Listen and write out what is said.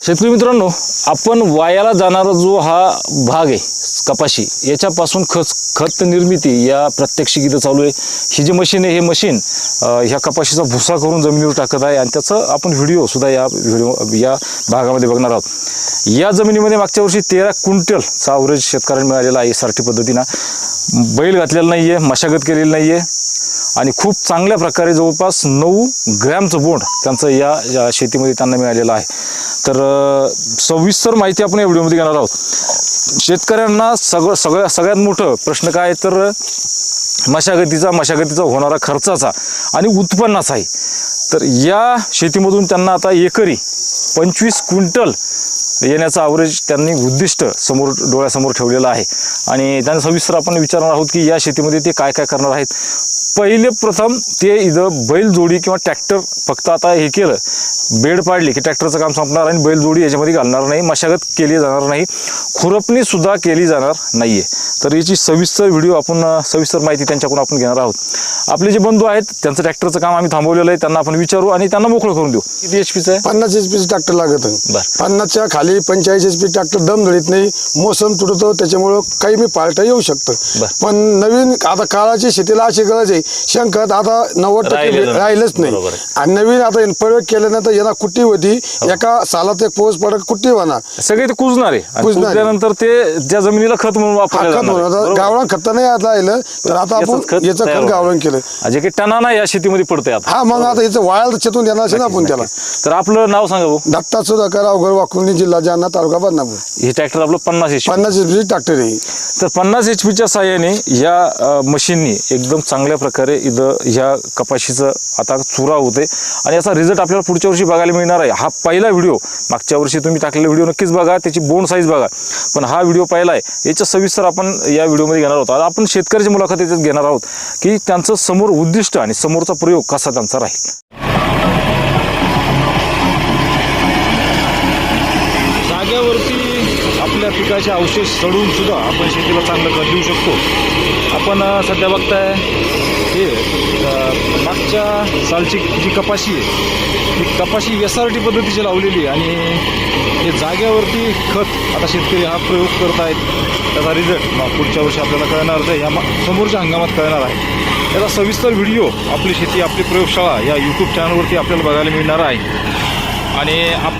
शेतकरी मित्रांनो आपण वायाला जाणारा जो हा भाग आहे कपाशी याच्यापासून खत खत निर्मिती या प्रत्यक्षिक इथं चालू आहे. ही जी मशीन आहे हे मशीन ह्या कपाशीचा भुसा करून जमिनीवर टाकत आहे आणि त्याचं आपण व्हिडिओसुद्धा या व्हिडिओ या भागामध्ये बघणार आहोत. या जमिनीमध्ये मागच्या वर्षी तेरा क्विंटलचा अवरेज शेतकऱ्यांना मिळालेला आहे साठी पद्धतीनं. बैल घातलेला नाही आहे मशागत केलेली नाही आहे आणि खूप चांगल्या प्रकारे जवळपास नऊ ग्रॅमचं बोंड त्यांचं या या शेतीमध्ये त्यांना मिळालेलं आहे. तर सविस्तर माहिती आपण या व्हिडिओमध्ये घेणार आहोत. शेतकऱ्यांना सगळं सगळ्या सगळ्यात मोठं प्रश्न काय आहे तर मशागतीचा मशागतीचा होणारा खर्चाचा आणि उत्पन्नाचा आहे तर या शेतीमधून त्यांना आता एकरी पंचवीस क्विंटल येण्याचा अवरेज त्यांनी उद्दिष्ट समोर डोळ्यासमोर ठेवलेलं आहे. आणि त्यांना सविस्तर आपण विचारणार आहोत की या शेतीमध्ये ते काय काय करणार आहेत. पहिले प्रथम ते इथं बैलजोडी किंवा ट्रॅक्टर फक्त आता हे केलं. बेड पाडली की ट्रॅक्टरचं काम संपणार आणि बैलजोडी याच्यामध्ये घालणार नाही मशागत केली जाणार नाही खुरपणी सुद्धा केली जाणार नाहीये. तर याची सविस्तर व्हिडिओ आपण सविस्तर माहिती त्यांच्याकडून आपण घेणार आहोत. आपले जे बंधू आहेत त्यांचं ट्रॅक्टरचं काम आम्ही थांबवलेलं आहे त्यांना आपण विचारू आणि त्यांना मोकळं करून देऊ. किती एच पीचं आहे? पन्नास एच पी ट्रॅक्टर लागत. बर. पन्नासच्या खाली पंचेचाळीस एच पी ट्रॅक्टर दम धरीत नाही मोसम तुटतो त्याच्यामुळं काही मी पालटा येऊ शकतं बर. पण नवीन आता काळाची शेतीला अशी गरज आहे शेणखत आता नव्वद टक्के राहिलेलं नाही. राहिलंच नाही बरोबर आहे. आणि नवीन आता प्रयोग केल्यानंतर यांना कुट्टी होती एका सालात एक पोहोच पडत कुट्टी होणार सगळे ते कुजणार आहे आणि कुजणार आहे. कुजल्यानंतर ते ज्या जमिनीला खत म्हणून वापरलं खत जाणार आहे. होणार बरोबर? गावळा खत नाही आता राहिलं तर आता आपण खत याचं तयार खत. गावळण केलं जे काही टनाना या शेतीमध्ये पडतंय आता हा मग आता याचं वाळाला चेतून देणार असेल ना आपण त्याला तर आपलं नाव सांगा भाऊ दत्ता सुधाकर अवघड वाकुर्णी जिल्हा जालना तालुका बदनापूर. हे ट्रॅक्टर आपलं पन्नास एच पन्नास एच पी ट्रॅक्टर आहे. तर पन्नास एच पीच्या साह्याने या मशीननी एकदम चांगल्या प्रकारे इथं ह्या कपाशीचं आता चुरा होते आणि याचा रिझल्ट आपल्याला पुढच्या वर्षी बघायला मिळणार आहे. हा पहिला व्हिडिओ मागच्या वर्षी तुम्ही टाकलेला व्हिडिओ नक्कीच बघा त्याची बोंड साईज बघा. पण हा व्हिडिओ पहिला आहे. याच्या सविस्तर आपण या व्हिडिओमध्ये घेणार आहोत. आता आपण शेतकऱ्याची मुलाखत याच्यात घेणार आहोत की त्यांचं समोर उद्दिष्ट आणि समोरचा प्रयोग कसा त्यांचा राहील. पिकाचे अवशेष सडून सुद्धा आपण शेतीला चांगलं कर देऊ शकतो. आपण सध्या बघताय हे मागच्या सालची जी कपाशी आहे ती कपाशी एस आर टी पद्धतीची लावलेली आहे आणि हे जाग्यावरती खत आता शेतकरी हा प्रयोग करत आहेत त्याचा रिझल्ट पुढच्या वर्षी आपल्याला कळणार तर या मा- समोरच्या हंगामात कळणार आहे. त्याचा सविस्तर व्हिडिओ आपली शेती आपली प्रयोगशाळा या यूट्यूब चॅनलवरती आपल्याला बघायला मिळणार आहे. आणि आप